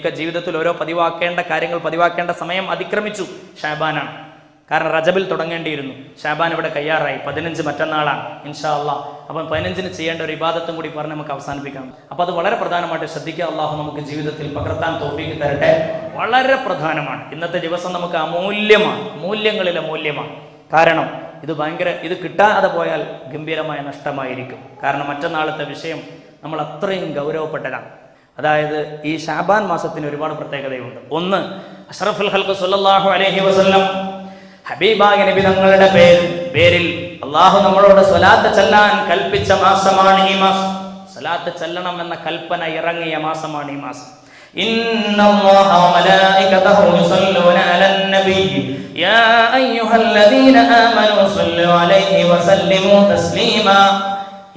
ഒക്കെ ജീവിതത്തിൽ ഓരോ പതിവാക്കേണ്ട കാര്യങ്ങൾ പതിവാക്കേണ്ട സമയം അതിക്രമിച്ചു ഷാബാനാണ്. കാരണം റജബിൽ തുടങ്ങേണ്ടിയിരുന്നു. ഷാബാൻ ഇവിടെ കയ്യാറായി. പതിനഞ്ച് മറ്റന്നാളാണ് ഇൻഷാ അള്ളാ അപ്പം പതിനഞ്ചിന് ചെയ്യേണ്ട ഒരു ഇബാദത്തും കൂടി പറഞ്ഞ് നമുക്ക് അവസാനിപ്പിക്കാം. അപ്പം അത് വളരെ പ്രധാനമായിട്ട് ശ്രദ്ധിക്കുക അള്ളാഹു നമുക്ക് ജീവിതത്തിൽ പകർത്താൻ തോപ്പിക്ക് തരട്ടെ. വളരെ പ്രധാനമാണ്. ഇന്നത്തെ ദിവസം നമുക്ക് അമൂല്യമാണ്. മൂല്യങ്ങളിലെ മൂല്യമാണ് കാരണം ഇത് ഭയങ്കര ഇത് കിട്ടാതെ പോയാൽ ഗംഭീരമായ നഷ്ടമായിരിക്കും. കാരണം മറ്റന്നാളത്തെ വിഷയം നമ്മൾ അത്രയും ഗൗരവപ്പെട്ടതാണ്. അതായത് ഈ ഷാബാൻ മാസത്തിന് ഒരുപാട് പ്രത്യേകതയുണ്ട് ഒന്ന് അഷ്റഫുൽ ഹൽക്ക് സല്ലല്ലാഹു അലൈഹി വസല്ലം ഹബീബായ നബി തങ്ങളുടെ പേരിൽ പേരിൽ അള്ളാഹു നമ്മളോട് സ്വലാത്ത് ചെല്ലാൻ കൽപ്പിച്ച മാസമാണ് ഈ മാസം സ്വലാത്ത് ചെല്ലണം എന്ന കൽപ്പന ഇറങ്ങിയ മാസമാണ് ഈ മാസം إن الله وملائكته يصلون على النبي يا أيها الذين آمنوا صلوا عليه وسلموا تسليما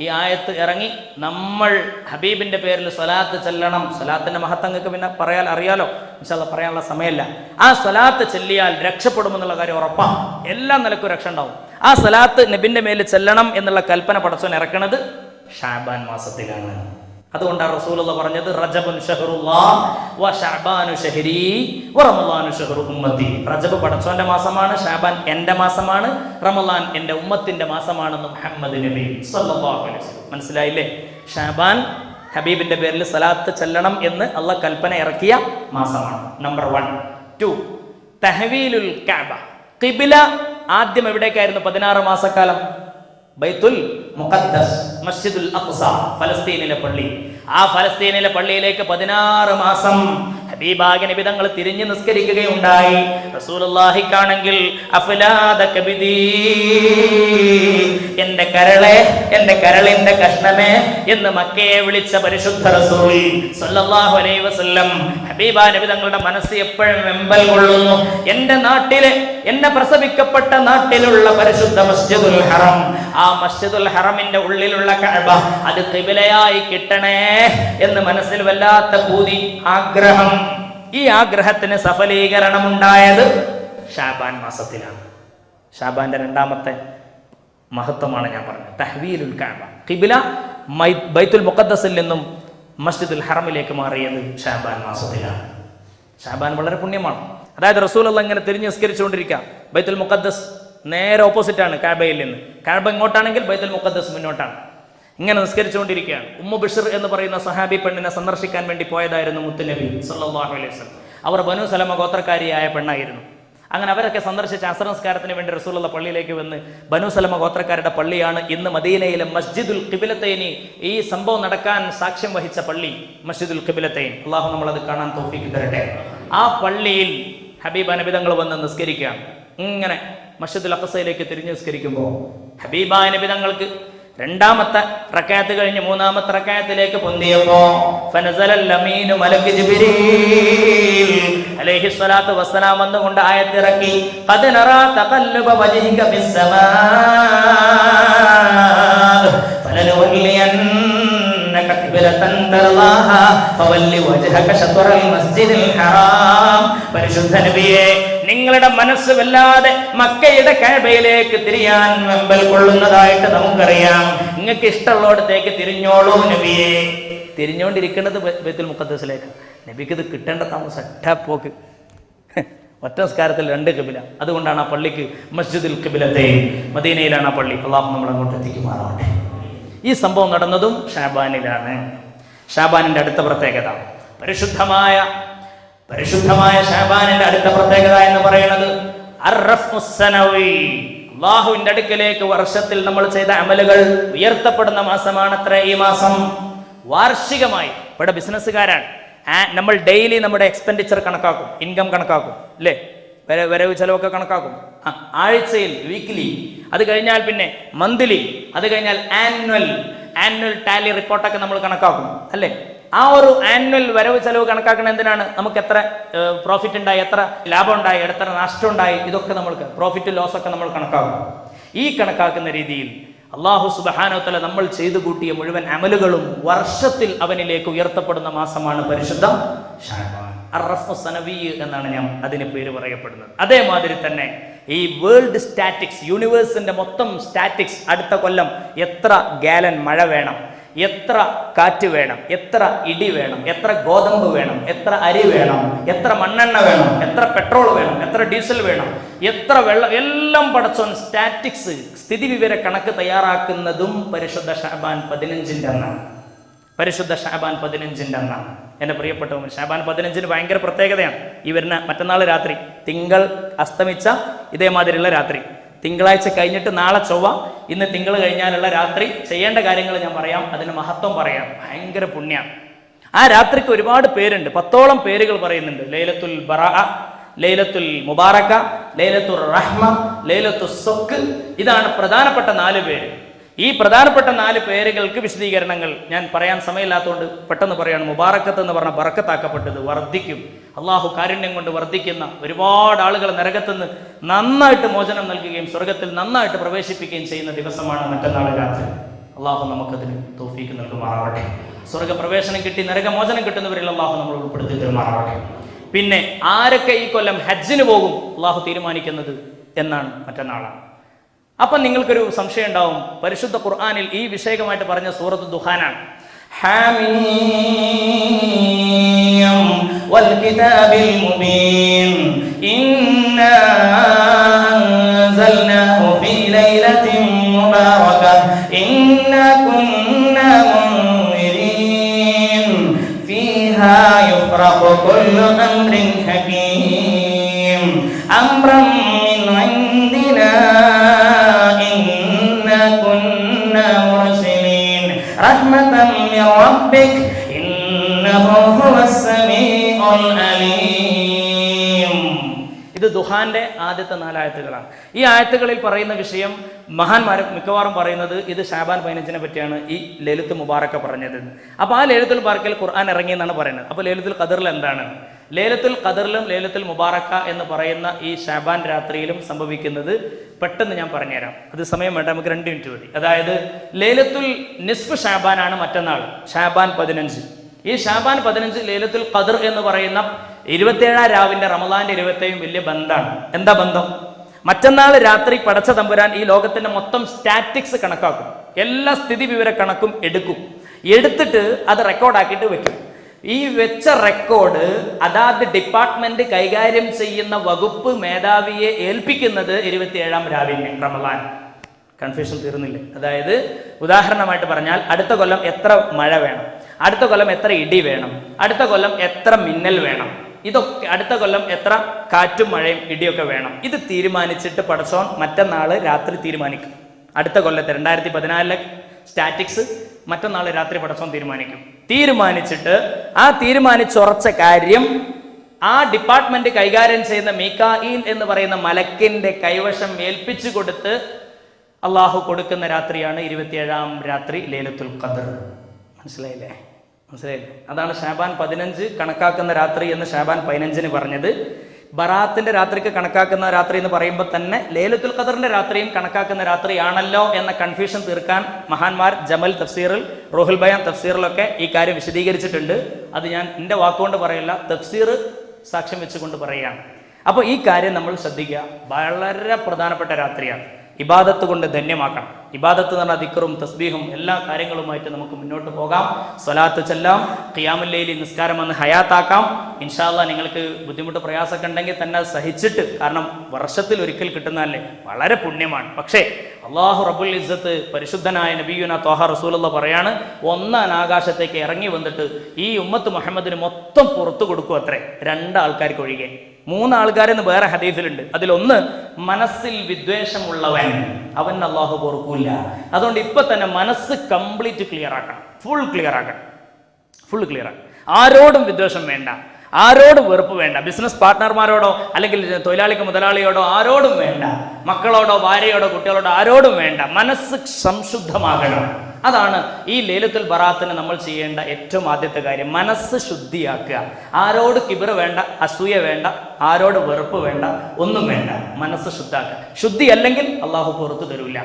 ഈ ആയത്ത് ഇറങ്ങി നമ്മൾ ഹബീബിന്റെ പേരിൽ സ്വലാത്ത് ചെല്ലണം. സ്വലാത്തിന്റെ മഹത്വങ്ങൾക്ക് പിന്നെ പറയാൻ അറിയാലോ. വിശാല പറയാനുള്ള സമയമല്ല. ആ സ്വലാത്ത് ചെല്ലിയാൽ രക്ഷപ്പെടുമെന്നുള്ള കാര്യം ഉറപ്പാണ് എല്ലാ നിലക്കും രക്ഷ ഉണ്ടാവും. ആ സ്വലാത്ത് നബിന്റെ മേൽ ചെല്ലണം എന്നുള്ള കൽപ്പന പടച്ചോൻ ഇറക്കണത് ഷാബാൻ മാസത്തിലാണ്. അതുകൊണ്ടാണ് റസൂലുള്ള പറഞ്ഞത് റജബുൻ ഷഹരി ഷഹറു റജബ് പടച്ചോന്റെ മാസമാണ് ഷാബാൻ എന്റെ മാസമാണ് റമലാൻ എന്റെ ഉമ്മത്തിന്റെ മാസമാണെന്ന് മുഹമ്മദ് നബി മനസ്സിലായില്ലേ? ഷാബാൻ ഹബീബിന്റെ പേരിൽ സലാത്ത് ചെല്ലണം എന്ന് അള്ള കൽപ്പന ഇറക്കിയ മാസമാണ്. നമ്പർ വൺ ടു തഹവീലുൽ കഅബ. കിബില ആദ്യം എവിടേക്കായിരുന്നു? പതിനാറ് മാസക്കാലം. ബൈത്തുൽ മുഖദ്ദസ് മസ്ജിദുൽ അഖ്സ ഫലസ്തീനിലെ പള്ളി. ആ ഫലസ്തീനിലെ പള്ളിയിലേക്ക് പതിനാറ് മാസം ഹബീബാഗ നബി തങ്ങൾ തിരിഞ്ഞു നിസ്കരിക്കുകയുണ്ടായി. റസൂലുള്ളാഹിക്കാണെങ്കിൽ അഫലാദ കബിദി എന്റെ കരളെ എന്റെ കരളിന്റെ കഷ്ണമേ എന്ന് മക്കയെ വിളിച്ച പരിശുദ്ധ റസൂൽ സല്ലല്ലാഹു അലൈഹി വസല്ലം ഹബീബ നബി തങ്ങളുടെ മനസ്സ് എപ്പോഴും വെമ്പൽ കൊള്ളുന്നു. എന്റെ നാട്ടിലെ എന്നെ പ്രസവിക്കപ്പെട്ട നാട്ടിലുള്ള പരിശുദ്ധ മസ്ജിദുൽ ഹറം. ആ മസ്ജിദുൽ ഹറമിന്റെ ഉള്ളിലുള്ള കഅബ അത് ഖിബലയായി കിട്ടണേ എന്ന് മനസ്സിൽ വല്ലാത്ത പൂതി ആഗ്രഹം. ഈ ആഗ്രഹത്തിന് സഫലീകരണം ഉണ്ടായത് ഷാബാൻ മാസത്തിലാണ്. ഷാബാന്റെ രണ്ടാമത്തെ മഹത്വമാണ് ഞാൻ പറഞ്ഞത്. തഹ്വീലുൽ കഅബ. ഖിബല ബൈത്തുൽ മുഖദ്ദസിൽ നിന്നും മസ്ജിദുൽ ഹറമിലേക്ക് മാറിയത് ഷാബാൻ മാസത്തിലാണ്. ഷാബാൻ വളരെ പുണ്യമാണ്. അതായത് റസൂൽ അല്ല ഇങ്ങനെ തിരിഞ്ഞ് നിസ്കരിച്ചുകൊണ്ടിരിക്കുക. ബൈത്തുൽ മുഖദ്ദസ് നേരെ ഓപ്പോസിറ്റ് ആണ് കാബയിൽ നിന്ന്. കാബ ഇങ്ങോട്ടാണെങ്കിൽ ബൈത്തുൽ മുഖദ്ദസ് മുന്നോട്ടാണ്. ഇങ്ങനെ നിസ്കരിച്ചുകൊണ്ടിരിക്കുകയാണ്. ഉമ്മു ബിഷർ എന്ന് പറയുന്ന സഹാബി പെണ്ണിനെ സന്ദർശിക്കാൻ വേണ്ടി പോയതായിരുന്നു മുത്തുനബി സല്ലാഹു അലൈഹി വസല്ലം. അവർ ബനു സലമ ഗോത്രക്കാരിയായ പെണ്ണായിരുന്നു. അങ്ങനെ അവരൊക്കെ സന്ദർശിച്ച അസർ നമസ്കാരത്തിന് വേണ്ടി റസൂലുള്ള പള്ളിയിലേക്ക് വന്ന് ബനു സലമ ഗോത്രക്കാരുടെ പള്ളിയാണ് ഇന്ന് മദീനയിലെ മസ്ജിദുൽ കിബിലത്തേനി ഈ സംഭവം നടക്കാൻ സാക്ഷ്യം വഹിച്ച പള്ളി മസ്ജിദുൽ കിബിലത്തേൻ അള്ളാഹു നമ്മളത് കാണാൻ തോഫിക്ക് തരട്ടെ. ആ പള്ളിയിൽ ഹബീബ് അനബിതങ്ങൾ വന്ന് നിസ്കരിക്കുകയാണ് ഇങ്ങനെ മസ്ജിദുൽ അഖസയിലേക്ക് തിരിഞ്ഞ് നിസ്കരിക്കുമ്പോൾ ഹബീബ അനബിതങ്ങൾക്ക് രണ്ടാമത്തെ റക്കായത്ത് കഴിഞ്ഞ് മൂന്നാമത്തെ റക്കായത്തിലേക്ക് പൊന്തിയപ്പോ ഫനസലൽ അമീനു മലക്ക് ജിബ്രീൽ അലൈഹി സ്വലാത്തു വസ്സലാം വന്നുകൊണ്ട് ആയത്തിറക്കി ഖദ് മസ്ജിദിൽ ഹറാം. പരിശുദ്ധ നബിയെ നിങ്ങളുടെ മനസ്സ് വല്ലാതെ മക്കയുടെ കഴബയിലേക്ക് തിരിയാൻ വെമ്പൽ കൊള്ളുന്നതായിട്ട് നമുക്കറിയാം. നിങ്ങൾക്ക് ഇഷ്ടമുള്ളിടത്തേക്ക് തിരിഞ്ഞോളൂ നബിയെ. തിരിഞ്ഞുകൊണ്ടിരിക്കേണ്ടത് ബൈത്തുൽ മുഖദ്സിലേക്ക് നബിക്ക് ഇത് കിട്ടേണ്ട താമസം പോക്ക്. ഒറ്റ സംസ്കാരത്തിൽ രണ്ട് കിബില. അതുകൊണ്ടാണ് ആ പള്ളിക്ക് മസ്ജിദുൽ കബിലത്തെ മദീനയിലാണ് ആ പള്ളി. അള്ളാഹു നമ്മൾ അങ്ങോട്ട് എത്തിക്കുമാറാവട്ടെ ഈ സംഭവം നടന്നതും ഷാബാനിലാണ്. ഷാബാനിന്റെ അടുത്ത പ്രത്യേകത പരിശുദ്ധമായ പരിശുദ്ധമായ ഷാബാനിന്റെ അടുത്ത പ്രത്യേകത എന്ന് പറയുന്നത്. അള്ളാഹുവിന്റെ അടുക്കലേക്ക് വർഷത്തിൽ നമ്മൾ ചെയ്ത അമലുകൾ ഉയർത്തപ്പെടുന്ന മാസമാണ് അത്ര ഈ മാസം. വാർഷികമായി ഇവിടെ ബിസിനസ്സുകാരാണ്. നമ്മൾ ഡെയിലി നമ്മുടെ എക്സ്പെൻഡിച്ചർ കണക്കാക്കും ഇൻകം കണക്കാക്കും അല്ലേ? വര വരവ് ചെലവൊക്കെ കണക്കാക്കും. ആഴ്ചയിൽ വീക്ക്ലി അത് കഴിഞ്ഞാൽ പിന്നെ മന്ത്ലി അത് കഴിഞ്ഞാൽ ആനുവൽ ആനുവൽ ടാലി റിപ്പോർട്ടൊക്കെ നമ്മൾ കണക്കാക്കും അല്ലേ? ആ ഒരു ആനുവൽ വരവ് ചെലവ് കണക്കാക്കണം എന്തിനാണ്? നമുക്ക് എത്ര പ്രോഫിറ്റ് ഉണ്ടായി എത്ര ലാഭം ഉണ്ടായി എത്ര നഷ്ടം ഉണ്ടായി ഇതൊക്കെ നമ്മൾക്ക് പ്രോഫിറ്റ് ലോസ് ഒക്കെ നമ്മൾ കണക്കാക്കും. ഈ കണക്കാക്കുന്ന രീതിയിൽ അള്ളാഹു സുബഹാനോത്തല നമ്മൾ ചെയ്തു കൂട്ടിയ മുഴുവൻ അമലുകളും വർഷത്തിൽ അവനിലേക്ക് ഉയർത്തപ്പെടുന്ന മാസമാണ് പരിശുദ്ധം എന്നാണ് ഞാൻ അതിന് പേര് പറയപ്പെടുന്നത്. അതേമാതിരി തന്നെ ഈ വേൾഡ് സ്റ്റാറ്റിക്സ് യൂണിവേഴ്സിന്റെ മൊത്തം സ്റ്റാറ്റിക്സ് അടുത്ത കൊല്ലം എത്ര ഗാലൻ മഴ വേണം? എത്ര കാറ്റ് വേണം? എത്ര ഇടി വേണം? എത്ര ഗോതമ്പ് വേണം? എത്ര അരി വേണം? എത്ര മണ്ണെണ്ണ വേണം? എത്ര പെട്രോൾ വേണം? എത്ര ഡീസൽ വേണം? എത്ര വെള്ളം? എല്ലാം പടച്ചോൻ സ്റ്റാറ്റിക്സ് സ്ഥിതിവിവര കണക്ക് തയ്യാറാക്കുന്നതും പരിശുദ്ധ ഷാബാൻ പതിനഞ്ചിന്റെ അന്നാണ്. പരിശുദ്ധ ഷാബാൻ പതിനഞ്ചിന്റെ അന്നാണ് എന്റെ പ്രിയപ്പെട്ടവൻ ഷാബാൻ പതിനഞ്ചിന് ഭയങ്കര പ്രത്യേകതയാണ്. ഈ വരുന്ന മറ്റന്നാൾ രാത്രി തിങ്കൾ അസ്തമിച്ച ഇതേമാതിരിയുള്ള രാത്രി. തിങ്കളാഴ്ച കഴിഞ്ഞിട്ട് നാളെ ചൊവ്വ ഇന്ന് തിങ്കൾ കഴിഞ്ഞാലുള്ള രാത്രി ചെയ്യേണ്ട കാര്യങ്ങൾ ഞാൻ പറയാം അതിന് മഹത്വം പറയാം. ഭയങ്കര പുണ്യമാണ് ആ രാത്രിക്ക് ഒരുപാട് പേരുണ്ട് പത്തോളം പേരുകൾ പറയുന്നുണ്ട്. ലൈലത്തുൽ ബറാ ലൈലത്തുൽ മുബാറക്ക ലൈലത്തുൽ റഹ്മ ലൈലത്തുൽ സൊക്ക് ഇതാണ് പ്രധാനപ്പെട്ട നാല് പേര്. ഈ പ്രധാനപ്പെട്ട നാല് പേരുകൾക്ക് വിശദീകരണങ്ങൾ ഞാൻ പറയാൻ സമയമില്ലാത്തതുകൊണ്ട് പെട്ടെന്ന് പറയാണ്. മുബാറക്കത്ത് എന്ന് പറഞ്ഞ ബറക്കത്താക്കപ്പെട്ടത് വർദ്ധിക്കും. അള്ളാഹു കാരുണ്യം കൊണ്ട് വർദ്ധിക്കുന്ന ഒരുപാട് ആളുകൾ നരകത്തുനിന്ന് നന്നായിട്ട് മോചനം നൽകുകയും സ്വർഗത്തിൽ നന്നായിട്ട് പ്രവേശിപ്പിക്കുകയും ചെയ്യുന്ന ദിവസമാണ് മറ്റന്നാൾ രാത്രി. അള്ളാഹു നമുക്കതിന് തോഫീക്ക് നൽകുമാറാവട്ടെ. സ്വർഗപ്രവേശനം കിട്ടി നരകമോചനം കിട്ടുന്നവരിൽ അള്ളാഹു നമ്മൾ ഉൾപ്പെടുത്തി തരുമാറാവട്ടെ. പിന്നെ ആരൊക്കെ ഈ കൊല്ലം ഹജ്ജിന് പോകും? അള്ളാഹു തീരുമാനിക്കുന്നത് എന്നാണ് മറ്റന്നാളാണ്. അപ്പൊ നിങ്ങൾക്കൊരു സംശയം ഉണ്ടാവും. പരിശുദ്ധ ഖുർആാനിൽ ഈ വിഷയകമായിട്ട് പറഞ്ഞ സൂറത്ത് ദുഹാനാണ്. ഫീഹാ ربك إنه هو السميع العليم ഇത് ദുഹാന്റെ ആദ്യത്തെ നാലായത്തുകളാണ് ഈ ആയത്തുകളിൽ പറയുന്ന വിഷയം മഹാന്മാർ മിക്കവാറും പറയുന്നത് ഇത് ഷാബാൻ പതിനഞ്ചിനെ പറ്റിയാണ് ഈ ലളിത് മുബാറക്ക പറഞ്ഞത് അപ്പോൾ ആ ലളിതുൽ ബാർക്കൽ ഖുർആൻ ഇറങ്ങി എന്നാണ് പറയുന്നത് അപ്പോൾ ലളിതുൽ ഖദറിൽ എന്താണ് ലേലത്തുൽ ഖദറിലും ലേലത്തുൽ മുബാറക്ക എന്ന് പറയുന്ന ഈ ഷാബാൻ രാത്രിയിലും സംഭവിക്കുന്നത് പെട്ടെന്ന് ഞാൻ പറഞ്ഞുതരാം. അത് സമയം വേണ്ട നമുക്ക് രണ്ട് മിനിറ്റ് മതി. അതായത് ലേലത്തുൽ നിസ്ഫ് ഷാബാനാണ് മറ്റന്നാൾ ഷാബാൻ പതിനഞ്ച്. ഈ ഷാബാൻ പതിനഞ്ച് ലേലത്തുൽ ഖദർ എന്ന് പറയുന്ന ഇരുപത്തിയേഴാം രാവിലെ റമദാന്റെ ഇരുപത്തേഴും വലിയ ബന്ധമാണ് എന്താ ബന്ധം? മറ്റന്നാൾ രാത്രി പടച്ച തമ്പുരാൻ ഈ ലോകത്തിന്റെ മൊത്തം സ്റ്റാറ്റിക്സ് കണക്കാക്കും. എല്ലാ സ്ഥിതി വിവര കണക്കും എടുക്കും. എടുത്തിട്ട് അത് റെക്കോർഡാക്കിയിട്ട് വെക്കും. ഈ വെച്ച റെക്കോർഡ് അതാത് ഡിപ്പാർട്ട്മെന്റ് കൈകാര്യം ചെയ്യുന്ന വകുപ്പ് മേധാവിയെ ഏൽപ്പിക്കുന്നത് ഇരുപത്തിയേഴാം രാവിലെ റമലാൻ കൺഫ്യൂഷൻ തീർന്നില്ലേ? അതായത് ഉദാഹരണമായിട്ട് പറഞ്ഞാൽ അടുത്ത കൊല്ലം എത്ര മഴ വേണം? അടുത്ത കൊല്ലം എത്ര ഇടി വേണം? അടുത്ത കൊല്ലം എത്ര മിന്നൽ വേണം? ഇതൊക്കെ അടുത്ത കൊല്ലം എത്ര കാറ്റും മഴയും ഇടിയൊക്കെ വേണം? ഇത് തീരുമാനിച്ചിട്ട് പടച്ചോൻ മറ്റന്നാൾ രാത്രി തീരുമാനിക്കും. അടുത്ത കൊല്ലത്തെ രണ്ടായിരത്തി പതിനാലിലെ സ്റ്റാറ്റിക്സ് മറ്റന്നാൾ രാത്രി പടച്ചോൻ തീരുമാനിക്കും. തീരുമാനിച്ചിട്ട് ആ തീരുമാനിച്ചുറച്ച കാര്യം ആ ഡിപ്പാർട്ട്മെന്റ് കൈകാര്യം ചെയ്യുന്ന മീക്കായിൽ എന്ന് പറയുന്ന മലക്കിന്റെ കൈവശം ഏൽപ്പിച്ചു കൊടുത്ത് അള്ളാഹു കൊടുക്കുന്ന രാത്രിയാണ് ഇരുപത്തിയേഴാം രാത്രി ലേലത്തുൽ ഖദർ. മനസ്സിലായില്ലേ? മനസ്സിലായില്ലേ? അതാണ് ഷാബാൻ പതിനഞ്ച് കണക്കാക്കുന്ന രാത്രി എന്ന് ഷാബാൻ പതിനഞ്ചിന് പറഞ്ഞത്. ബറാത്തിന്റെ രാത്രിക്ക് കണക്കാക്കുന്ന രാത്രി എന്ന് പറയുമ്പോൾ തന്നെ ലേലത്തുൽ ഖദറിന്റെ രാത്രിയും കണക്കാക്കുന്ന രാത്രിയാണല്ലോ എന്ന കൺഫ്യൂഷൻ തീർക്കാൻ മഹാന്മാർ ജമൽ തഫ്സീറിൽ റോഹുൽ ബയാൻ തഫ്സീറിലൊക്കെ ഈ കാര്യം വിശദീകരിച്ചിട്ടുണ്ട്. അത് ഞാൻ എന്റെ വാക്കുകൊണ്ട് പറയില്ല തഫ്സീർ സാക്ഷ്യം വെച്ചുകൊണ്ട് പറയുകയാണ്. അപ്പോൾ ഈ കാര്യം നമ്മൾ ശ്രദ്ധിക്കുക. വളരെ പ്രധാനപ്പെട്ട രാത്രിയാണ്. ഇബാദത്ത് കൊണ്ട് ധന്യമാക്കണം. ഇബാദത്ത് എന്ന് പറഞ്ഞാൽ ദിക്കറും തസ്ബീഹും എല്ലാ കാര്യങ്ങളുമായിട്ട് നമുക്ക് മുന്നോട്ട് പോകാം. സ്വലാത്ത് ചെല്ലാം ഖിയാമുല്ലയിൽ നിസ്കാരം വന്ന് ഹയാത്താക്കാം. ഇൻഷാല്ല നിങ്ങൾക്ക് ബുദ്ധിമുട്ട് പ്രയാസമൊക്കെ ഉണ്ടെങ്കിൽ തന്നെ സഹിച്ചിട്ട് കാരണം വർഷത്തിൽ ഒരിക്കൽ കിട്ടുന്നതല്ലേ? വളരെ പുണ്യമാണ്. പക്ഷേ അള്ളാഹു റബുൽ ഇസ്സത്ത് പരിശുദ്ധനായ നബിയുന തോഹ റസൂലുള്ള പറയാണ് ഒന്നാൻ ആകാശത്തേക്ക് ഇറങ്ങി വന്നിട്ട് ഈ ഉമ്മത്ത് മുഹമ്മദിന് മൊത്തം പുറത്തു കൊടുക്കും അത്രേ. രണ്ടാൾക്കാർക്ക് ഒഴികെ. മൂന്ന് ആൾക്കാരെന്ന് വേറെ ഹദീസിലുണ്ട്. അതിലൊന്ന് മനസ്സിൽ വിദ്വേഷമുള്ളവൻ അവൻ അള്ളാഹു പൊറുക്കൂല. അതുകൊണ്ട് ഇപ്പൊ തന്നെ മനസ്സ് കംപ്ലീറ്റ് ക്ലിയർ ആക്കണം. ഫുൾ ക്ലിയർ ആക്കണം. ഫുൾ ക്ലിയർ ആക്കണം. ആരോടും വിദ്വേഷം വേണ്ട. ആരോടും വെറുപ്പ് വേണ്ട. ബിസിനസ് പാർട്ട്ണർമാരോടോ അല്ലെങ്കിൽ തൊഴിലാളിക്ക് മുതലാളിയോടോ ആരോടും വേണ്ട. മക്കളോടോ ഭാര്യയോടോ കുട്ടികളോടോ ആരോടും വേണ്ട. മനസ്സ് സംശുദ്ധമാകണം. അതാണ് ഈ ലേലത്തുൽ ബറാത്തിന് നമ്മൾ ചെയ്യേണ്ട ഏറ്റവും ആദ്യത്തെ കാര്യം. മനസ്സ് ശുദ്ധിയാക്കുക. ആരോട് കിബിറ് വേണ്ട അസൂയ വേണ്ട ആരോട് വെറുപ്പ് വേണ്ട ഒന്നും വേണ്ട. മനസ്സ് ശുദ്ധാക്കുക. ശുദ്ധി അല്ലെങ്കിൽ അള്ളാഹു പുറത്തു തരൂല.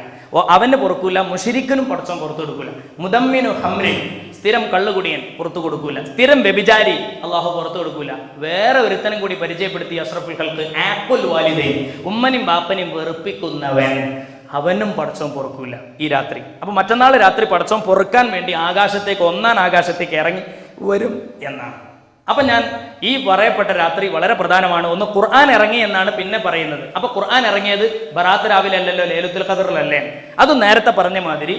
അവന് പുറക്കൂല മുഷിരിക്കനും പടച്ചോൻ പുറത്തു കൊടുക്കൂല. മുദമ്മിനു ഹംരി സ്ഥിരം കള്ളുകുടിയൻ പുറത്തു കൊടുക്കൂല. സ്ഥിരം വ്യഭിചാരി അള്ളാഹു പുറത്തു കൊടുക്കൂല. വേറെ ഒരുത്തനും കൂടി പരിചയപ്പെടുത്തി അഷ്റഫുൽ ഹൽക്ക് ആപ്പുൽ വാലിദേ ഉമ്മനും ബാപ്പനും വെറുപ്പിക്കുന്നവൻ. അവനും പടച്ചോൻ പൊറുക്കൂല ഈ രാത്രി. അപ്പൊ മറ്റന്നാൾ രാത്രി പടച്ചോൻ പൊറുക്കാൻ വേണ്ടി ആകാശത്തേക്ക് ഒന്നാം ആകാശത്തേക്ക് ഇറങ്ങി വരും എന്നാണ്. അപ്പൊ ഞാൻ ഈ പറയപ്പെട്ട രാത്രി വളരെ പ്രധാനമാണ്. ഒന്ന് ഖുർആൻ ഇറങ്ങി എന്നാണ് പിന്നെ പറയുന്നത്. അപ്പൊ ഖുർആൻ ഇറങ്ങിയത് ബറാത്ത് രാവിലെ അല്ലല്ലോ ലേലുത്തുൽ ഖദറിലല്ലേ? അത് നേരത്തെ പറഞ്ഞ മാതിരി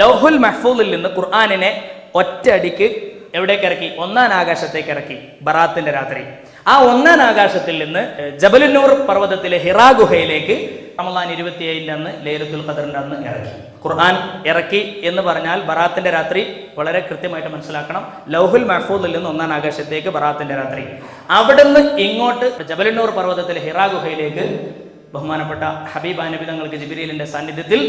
ലൗഹുൽ മഹ്ഫൂദിൽ നിന്ന് ഖുർആാനിനെ ഒറ്റയടിക്ക് എവിടേക്ക് ഇറക്കി? ഒന്നാം ആകാശത്തേക്ക് ഇറക്കി. ബറാത്തിന്റെ രാത്രി. ആ ഒന്നാം ആകാശത്തിൽ നിന്ന് ജബലുന്നൂർ പർവതത്തിലെ ഹിറാ ഗുഹയിലേക്ക് റമദാൻ ഇരുപത്തിയേഴിന്റെ അന്ന് ലേലത്തുൽ ഖദറിന്റെ അന്ന് ഇറക്കി. ഖുർആൻ ഇറക്കി എന്ന് പറഞ്ഞാൽ ബറാത്തിന്റെ രാത്രി വളരെ കൃത്യമായിട്ട് മനസ്സിലാക്കണം. ലൗഹുൽ മഹഫൂദിൽ നിന്ന് ഒന്നാം ആകാശത്തേക്ക് ബറാത്തിന്റെ രാത്രി. അവിടുന്ന് ഇങ്ങോട്ട് ജബലന്നൂർ പർവതത്തിലെ ഹിറാ ഗുഹയിലേക്ക് ബഹുമാനപ്പെട്ട ഹബീബ് അനുബിതങ്ങൾക്ക് തങ്ങൾക്ക് ജിബിരിലിന്റെ സാന്നിധ്യത്തിൽ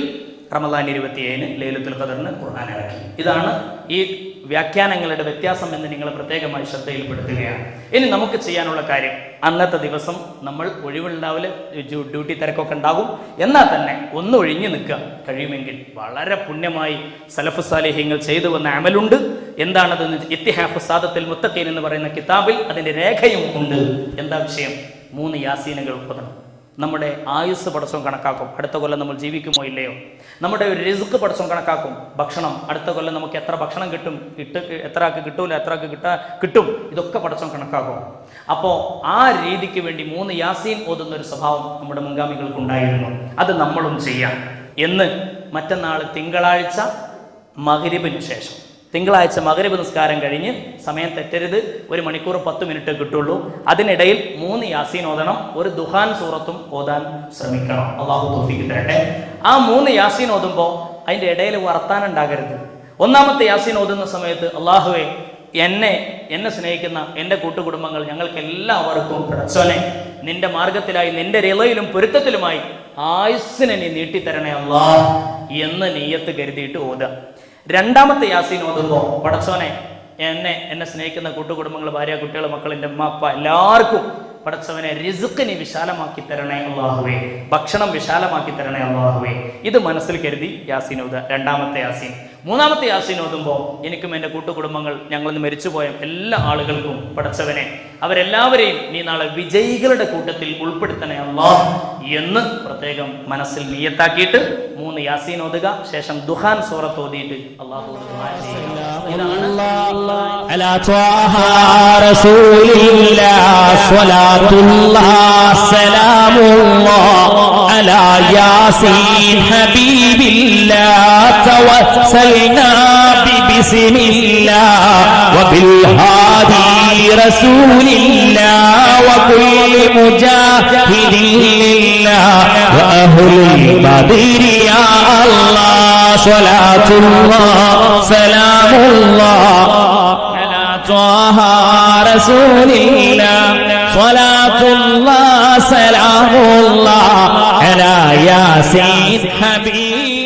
റമദാൻ ഇരുപത്തിയേഴിന് ലേലത്തുൽ ഖദറിന് ഖുർആൻ ഇറക്കി ഇതാണ് ഈ വ്യാഖ്യാനങ്ങളുടെ വ്യത്യാസം എന്ന് നിങ്ങൾ പ്രത്യേകമായി ശ്രദ്ധയിൽപ്പെടുത്തുകയാണ്. ഇനി നമുക്ക് ചെയ്യാനുള്ള കാര്യം അന്നത്തെ ദിവസം നമ്മൾ ഒഴിവുണ്ടാവില്ല ഡ്യൂട്ടി തിരക്കൊക്കെ ഉണ്ടാകും. എന്നാൽ തന്നെ ഒന്ന് ഒഴിഞ്ഞു നിൽക്കുക. കഴിയുമെങ്കിൽ വളരെ പുണ്യമായി സലഫു സാലിഹ്യങ്ങൾ ചെയ്തു വന്ന അമലുണ്ട്. എന്താണത് ഇത്തിഹാഫ് സാദത്തിൽ മുത്തഖീൻ എന്ന് പറയുന്ന കിതാബിൽ അതിന്റെ രേഖയും ഉണ്ട്. എന്താ വിഷയം? മൂന്ന് യാസീനുകൾ ഉൾപ്പെടുന്നു. നമ്മുടെ ആയുസ് പടച്ചവും കണക്കാക്കും. അടുത്ത കൊല്ലം നമ്മൾ ജീവിക്കുമോ ഇല്ലയോ? നമ്മുടെ ഒരു റിസ്ക് പടച്ചവും കണക്കാക്കും. ഭക്ഷണം അടുത്ത കൊല്ലം നമുക്ക് എത്ര ഭക്ഷണം കിട്ടും? കിട്ട് എത്ര ആൾക്ക് കിട്ടൂല എത്ര ആൾക്ക് കിട്ടാ കിട്ടും. ഇതൊക്കെ പടച്ചവും കണക്കാക്കും. അപ്പോൾ ആ രീതിക്ക് വേണ്ടി മൂന്ന് യാസീൻ ഓതുന്ന ഒരു സ്വഭാവം നമ്മുടെ മുൻഗാമികൾക്ക് ഉണ്ടായിരുന്നു അത് നമ്മളും ചെയ്യാം. എന്ന് മറ്റന്നാൾ തിങ്കളാഴ്ച മകരിബിന് ശേഷം. തിങ്കളാഴ്ച മകരവ് നിസ്കാരം കഴിഞ്ഞ് സമയം തെറ്റരുത്. ഒരു മണിക്കൂർ പത്ത് മിനിറ്റ് കിട്ടുള്ളൂ. അതിനിടയിൽ മൂന്ന് യാസീൻ ഓതണം ഒരു ദുഹാൻ സൂറത്തും ഓതാൻ ശ്രമിക്കണം. അള്ളാഹു തോഫിക്ക് തരട്ടെ. ആ മൂന്ന് യാസീൻ ഓതുമ്പോൾ അതിന്റെ ഇടയിൽ വർത്താനം ഉണ്ടാകരുത്. ഒന്നാമത്തെ യാസീൻ ഓതുന്ന സമയത്ത് അള്ളാഹുവെ എന്നെ എന്നെ സ്നേഹിക്കുന്ന എന്റെ കൂട്ടുകുടുംബങ്ങൾ ഞങ്ങൾക്ക് എല്ലാവർക്കും പിടച്ചോനെ നിന്റെ മാർഗത്തിലായി നിന്റെ രലയിലും പൊരുത്തത്തിലുമായി ആയുസ്സിനെ നീ നീട്ടിത്തരണേ അള്ളാ എന്ന് നീയത്ത് കരുതിയിട്ട് ഓതുക. രണ്ടാമത്തെ യാസീൻ ഓതുമ്പോൾ പടച്ചോനെ എന്നെ എന്നെ സ്നേഹിക്കുന്ന കൂട്ടുകുടുംബങ്ങൾ ഭാര്യ കുട്ടികൾ മക്കൾ എന്റെ അമ്മ അപ്പ എല്ലാവർക്കും പടച്ചവനെ റിസുക്കിനെ വിശാലമാക്കി തരണേ അള്ളാഹുവേ ഭക്ഷണം വിശാലമാക്കി തരണേ അള്ളാഹുവേ ഇത് മനസ്സിൽ കരുതി യാസീൻ ഓതുക. രണ്ടാമത്തെ യാസീൻ. മൂന്നാമത്തെ യാസീൻ ഓതുമ്പോൾ എനിക്കും എന്റെ കൂട്ടുകുടുംബങ്ങൾ ഞങ്ങളിന്ന് മരിച്ചുപോയ എല്ലാ ആളുകൾക്കും പടച്ചവനെ അവരെല്ലാവരെയും നീ നാളെ വിജയികളുടെ കൂട്ടത്തിൽ ഉൾപ്പെടുത്തണേ അള്ളാ എന്ന് പ്രത്യേകം മനസ്സിൽ നീയത്താക്കിയിട്ട് മൂന്ന് യാസീൻ ഓതുക ശേഷം ദുഹാൻ സൂറത്ത് ഓതിയിട്ട് അള്ളാഹു ഇതാണ് على طه رسول الله صلاة الله سلام الله على ياسين حبيب الله توسلنا ببسم الله وبالهادي رسول الله وكل مجاهد لله وأهل البدر يا الله صلاة الله سلام الله على طه رسول الله صلاة الله سلام الله على ياسين حبيب